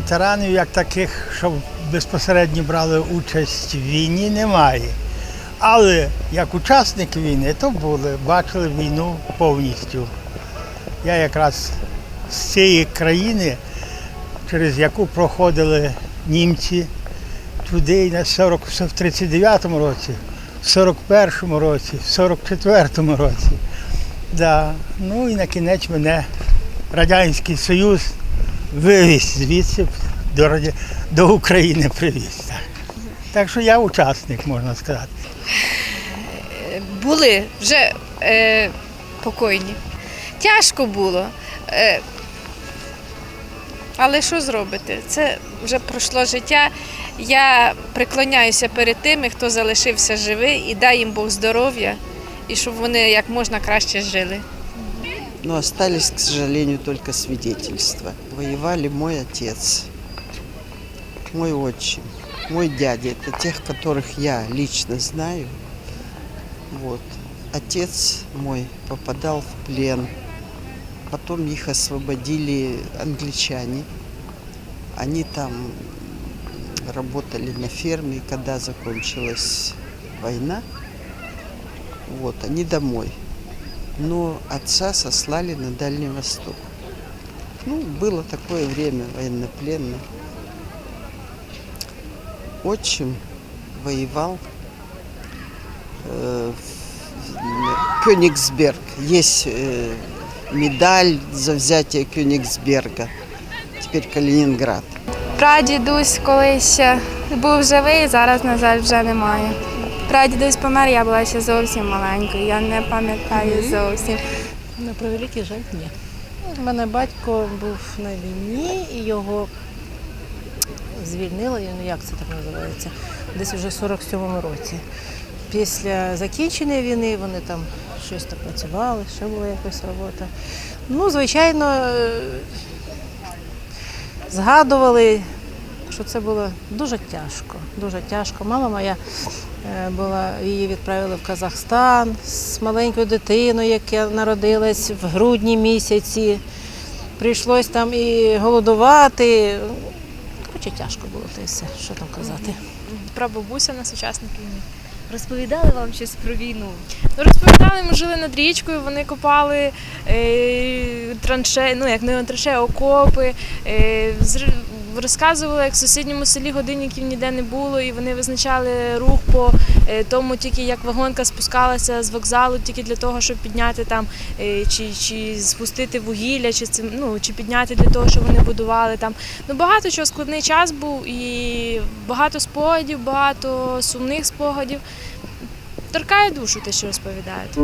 ветеранів, як таких, що безпосередньо брали участь в війні, немає. Але як учасники війни, то були, бачили війну повністю. Я якраз з цієї країни, через яку проходили німці туди на 40, в 39-му році, в 41-му році, в 44-му році. Да. Ну і на кінець мене Радянський Союз вивіз звідси до, до України привіз. Так. так що я учасник, можна сказати. були вже е, покойні. Тяжко було. Е, але що зробити? Це вже пройшло життя. Я преклоняюся перед тими, хто залишився живий, і дай їм Бог здоров'я, і щоб вони як можна краще жили. Но остались, к сожалению, только свидетельства. Воевали мой отец, мой отчим, мой дядя. Это тех, которых я лично знаю. Вот. Отец мой попадал в плен. Потом их освободили англичане. Они там работали на ферме, и когда закончилась война, вот, они домой но отца сослали на Дальний Восток. Ну, было такое время военнопленное. Отчим воевал э, в Кёнигсберг. Есть э, медаль за взятие Кёнигсберга. Теперь Калининград. Прадідусь колись був живий, зараз, на жаль, вже немає. Прадідусь помер, я була ще зовсім маленькою, я не пам'ятаю зовсім. На превеликий жаль, ні. У мене батько був на війні і його звільнили, ну як це так називається, десь вже в 47-му році. Після закінчення війни вони там щось там працювали, ще була якась робота. Ну, звичайно, е, згадували, що це було дуже тяжко. Дуже тяжко. Мама моя е, була, її відправили в Казахстан з маленькою дитиною, яка народилась в грудні місяці. Прийшлось там і голодувати. Коротше, тяжко було те все, що там казати. прабабуся на сучасник війни. Розповідали вам щось про війну? Ну, розповідали, ми жили над річкою, вони копали е, транше, ну як не транше, окопи. Е, розказували, як в сусідньому селі годинників ніде не було, і вони визначали рух по е, тому, тільки як вагонка спускалася з вокзалу, тільки для того, щоб підняти там е, чи, чи спустити вугілля, чи цим, ну чи підняти для того, щоб вони будували там. Ну багато чого складний час був і багато спогадів, багато сумних спогадів. Торкає душу те, що розповідають.